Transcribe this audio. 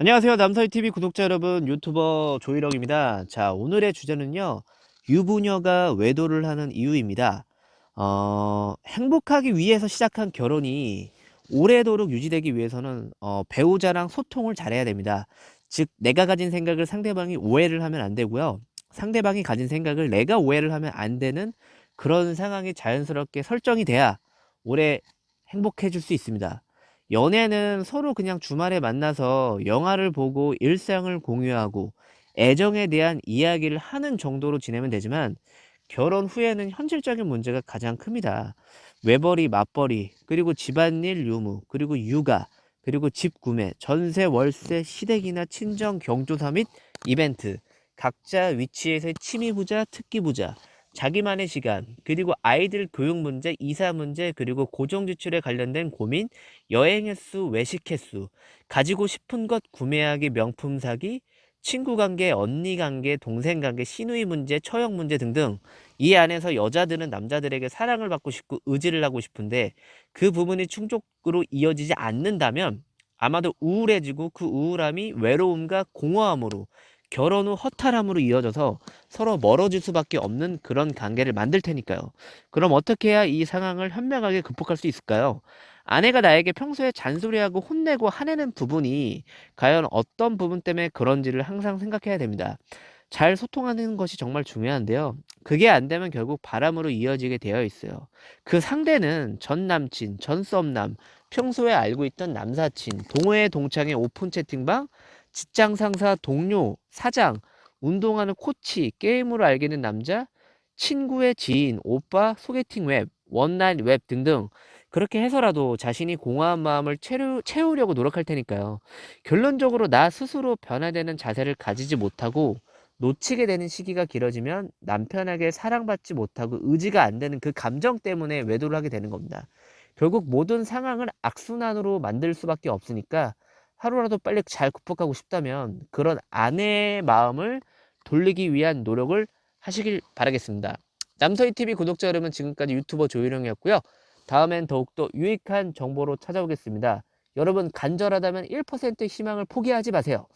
안녕하세요. 남서희TV 구독자 여러분, 유튜버 조일영입니다. 자, 오늘의 주제는요, 유부녀가 외도를 하는 이유입니다. 어, 행복하기 위해서 시작한 결혼이 오래도록 유지되기 위해서는 어, 배우자랑 소통을 잘해야 됩니다. 즉, 내가 가진 생각을 상대방이 오해를 하면 안 되고요. 상대방이 가진 생각을 내가 오해를 하면 안 되는 그런 상황이 자연스럽게 설정이 돼야 오래 행복해질 수 있습니다. 연애는 서로 그냥 주말에 만나서 영화를 보고 일상을 공유하고 애정에 대한 이야기를 하는 정도로 지내면 되지만 결혼 후에는 현실적인 문제가 가장 큽니다. 외벌이, 맞벌이, 그리고 집안일 유무, 그리고 육아, 그리고 집 구매, 전세, 월세, 시댁이나 친정, 경조사 및 이벤트, 각자 위치에서의 취미 부자, 특기 부자, 자기만의 시간, 그리고 아이들 교육 문제, 이사 문제, 그리고 고정 지출에 관련된 고민, 여행 횟수, 외식 횟수, 가지고 싶은 것 구매하기, 명품 사기, 친구 관계, 언니 관계, 동생 관계, 시누이 문제, 처형 문제 등등 이 안에서 여자들은 남자들에게 사랑을 받고 싶고 의지를 하고 싶은데 그 부분이 충족으로 이어지지 않는다면 아마도 우울해지고 그 우울함이 외로움과 공허함으로 결혼 후 허탈함으로 이어져서 서로 멀어질 수밖에 없는 그런 관계를 만들 테니까요. 그럼 어떻게 해야 이 상황을 현명하게 극복할 수 있을까요? 아내가 나에게 평소에 잔소리하고 혼내고 화내는 부분이 과연 어떤 부분 때문에 그런지를 항상 생각해야 됩니다. 잘 소통하는 것이 정말 중요한데요. 그게 안 되면 결국 바람으로 이어지게 되어 있어요. 그 상대는 전 남친, 전 썸남, 평소에 알고 있던 남사친, 동호회 동창의 오픈 채팅방, 직장 상사, 동료, 사장, 운동하는 코치, 게임으로 알게 된 남자, 친구의 지인, 오빠, 소개팅 웹, 원나잇 웹 등등 그렇게 해서라도 자신이 공허한 마음을 채우, 채우려고 노력할 테니까요. 결론적으로 나 스스로 변화되는 자세를 가지지 못하고 놓치게 되는 시기가 길어지면 남편에게 사랑받지 못하고 의지가 안 되는 그 감정 때문에 외도를 하게 되는 겁니다. 결국 모든 상황을 악순환으로 만들 수밖에 없으니까 하루라도 빨리 잘 극복하고 싶다면 그런 아내의 마음을 돌리기 위한 노력을 하시길 바라겠습니다. 남서희TV 구독자 여러분 지금까지 유튜버 조일영이었고요. 다음엔 더욱더 유익한 정보로 찾아오겠습니다. 여러분 간절하다면 1%의 희망을 포기하지 마세요.